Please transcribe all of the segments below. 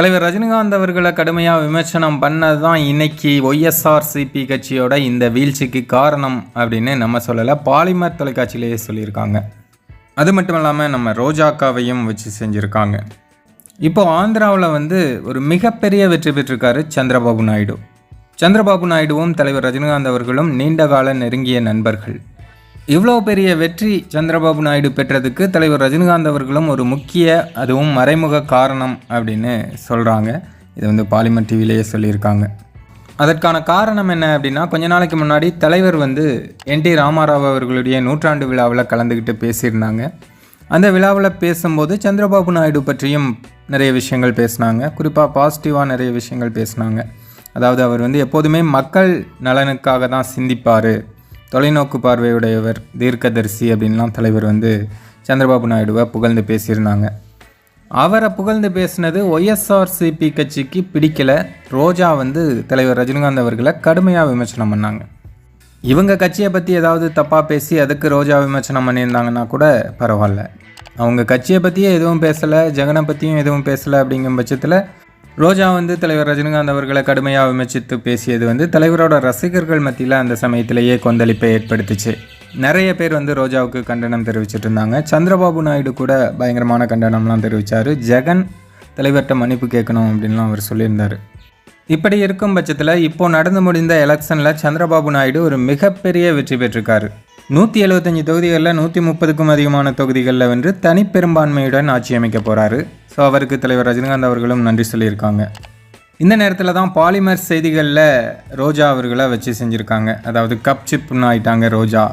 தலைவர் ரஜினிகாந்த் அவர்களை கடுமையாக விமர்சனம் பண்ணது தான் இன்னைக்கு ஒய்எஸ்ஆர்சிபி கட்சியோட இந்த வீழ்ச்சிக்கு காரணம் அப்படின்னு நம்ம சொல்லலை. பாலிமர் தொலைக்காட்சியிலேயே சொல்லியிருக்காங்க. அது மட்டும் இல்லாமல் நம்ம ரோஜாக்காவையும் வச்சு செஞ்சுருக்காங்க. இப்போ ஆந்திராவில் வந்து ஒரு மிகப்பெரிய வெற்றி பெற்றிருக்காரு சந்திரபாபு நாயுடு. சந்திரபாபு நாயுடுவும் தலைவர் ரஜினிகாந்த் அவர்களும் நீண்டகால நெருங்கிய நண்பர்கள். இவ்வளோ பெரிய வெற்றி சந்திரபாபு நாயுடு பெற்றதுக்கு தலைவர் ரஜினிகாந்த் அவர்களும் ஒரு முக்கிய அதுவும் மறைமுக காரணம் அப்படின்னு சொல்கிறாங்க இது வந்து பாலிமர் டிவிலேயே சொல்லியிருக்காங்க. அதற்கான காரணம் என்ன அப்படின்னா கொஞ்ச நாளைக்கு முன்னாடி தலைவர் வந்து என் டி ராமாராவ் அவர்களுடைய நூற்றாண்டு விழாவில் கலந்துக்கிட்டு பேசியிருந்தாங்க. அந்த விழாவில் பேசும்போது சந்திரபாபு நாயுடு பற்றியும் நிறைய விஷயங்கள் பேசினாங்க. குறிப்பாக பாசிட்டிவாக நிறைய விஷயங்கள் பேசினாங்க. அதாவது அவர் வந்து எப்போதுமே மக்கள் நலனுக்காக தான் சிந்திப்பார். தொலைநோக்கு பார்வையுடையவர் தீர்க்கதரிசி அப்படின்லாம் தலைவர் வந்து சந்திரபாபு நாயுடுவை புகழ்ந்து பேசியிருந்தாங்க. அவரை புகழ்ந்து பேசினது ஒய்எஸ்ஆர்சிபி கட்சிக்கு பிடிக்கல. ரோஜா வந்து தலைவர் ரஜினிகாந்த் அவர்களை கடுமையாக விமர்சனம் பண்ணாங்க. இவங்க கட்சியை பற்றி ஏதாவது தப்பாக பேசி அதுக்கு ரோஜா விமர்சனம் பண்ணியிருந்தாங்கன்னா கூட பரவாயில்ல. அவங்க கட்சியை பற்றியே எதுவும் பேசலை ஜெகனை பற்றியும் எதுவும் பேசலை அப்படிங்கும் பட்சத்தில் ரோஜா வந்து தலைவர் ரஜினிகாந்த் அவர்களை கடுமையாக விமர்சித்து பேசியது வந்து தலைவரோட ரசிகர்கள் மத்தியில் அந்த சமயத்திலேயே கொந்தளிப்பை ஏற்படுத்துச்சு. நிறைய பேர் வந்து ரோஜாவுக்கு கண்டனம் தெரிவிச்சிட்டு இருந்தாங்க. சந்திரபாபு நாயுடு கூட பயங்கரமான கண்டனம்லாம் தெரிவித்தார் ஜெகன் தலைவர்கிட்ட மன்னிப்பு கேட்கணும் அப்படின்லாம் அவர் சொல்லியிருந்தார். இப்படி இருக்கும் பட்சத்தில் இப்போது நடந்து முடிந்த எலெக்ஷனில் சந்திரபாபு நாயுடு ஒரு மிகப்பெரிய வெற்றி பெற்றிருக்காரு. நூற்றி எழுபத்தஞ்சு தொகுதிகளில் நூற்றி முப்பதுக்கும் அதிகமான தொகுதிகளில் வென்று தனிப்பெரும்பான்மையுடன் ஆட்சி அமைக்க போகிறாரு ஸோ அவருக்கு தலைவர் ரஜினிகாந்த் அவர்களும் நன்றி சொல்லியிருக்காங்க. இந்த நேரத்தில் தான் பாலிமர் செய்திகளில் ரோஜா அவர்களை வச்சு செஞ்சுருக்காங்க. அதாவது கப் சிப்னு ஆயிட்டாங்க ரோஜா.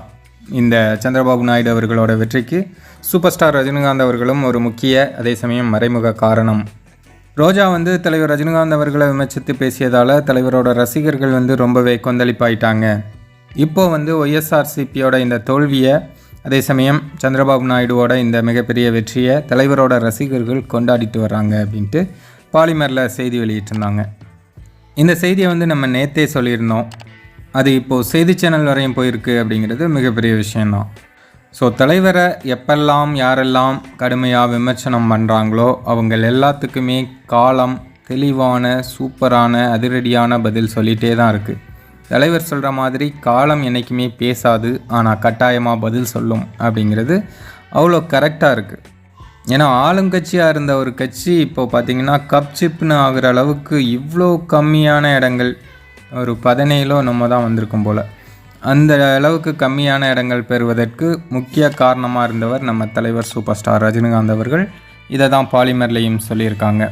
இந்த சந்திரபாபு நாயுடு அவர்களோட வெற்றிக்கு சூப்பர் ஸ்டார் ரஜினிகாந்த் அவர்களும் ஒரு முக்கிய அதே சமயம் மறைமுக காரணம். ரோஜா வந்து தலைவர் ரஜினிகாந்த் அவர்களை விமர்சித்து பேசியதால் தலைவரோட ரசிகர்கள் வந்து ரொம்பவே கொந்தளிப்பாயிட்டாங்க. இப்போ வந்து ஒய்எஸ்ஆர்சிபியோட இந்த தோல்வியை அதே சமயம் சந்திரபாபு நாயுடுவோட இந்த மிகப்பெரிய வெற்றியை தலைவரோட ரசிகர்கள் கொண்டாடிட்டு வர்றாங்க அப்படின்ட்டு பாலிமரில் செய்தி வெளியிட்டிருந்தாங்க. இந்த செய்தியை வந்து நம்ம நேத்தே சொல்லியிருந்தோம். அது இப்போது செய்தி சேனல் வரையும் போயிருக்கு அப்படிங்கிறது மிகப்பெரிய விஷயந்தான் ஸோ தலைவரை எப்பெல்லாம் யாரெல்லாம் கடுமையாக விமர்சனம் பண்ணுறாங்களோ அவங்க எல்லாத்துக்குமே காலம் தெளிவான சூப்பரான அதிரடியான பதில் சொல்லிகிட்டே தான் இருக்குது தலைவர் சொல்கிற மாதிரி காலம் என்றைக்குமே பேசாது ஆனால் கட்டாயமாக பதில் சொல்லும் அப்படிங்கிறது அவ்வளோ கரெக்டாக இருக்குது ஏன்னா ஆளுங்கட்சியாக இருந்த ஒரு கட்சி இப்போ பார்த்தீங்கன்னா கப் சிப்னு ஆகிற அளவுக்கு இவ்வளோ கம்மியான இடங்கள் ஒரு பதினேழோ நம்ம தான் வந்திருக்கும் போல். அந்த அளவுக்கு கம்மியான இடங்கள் பெறுவதற்கு முக்கிய காரணமாக இருந்தவர் நம்ம தலைவர் சூப்பர் ஸ்டார் ரஜினிகாந்த் அவர்கள். இதை தான் பாலிமர்லேயும் சொல்லியிருக்காங்க.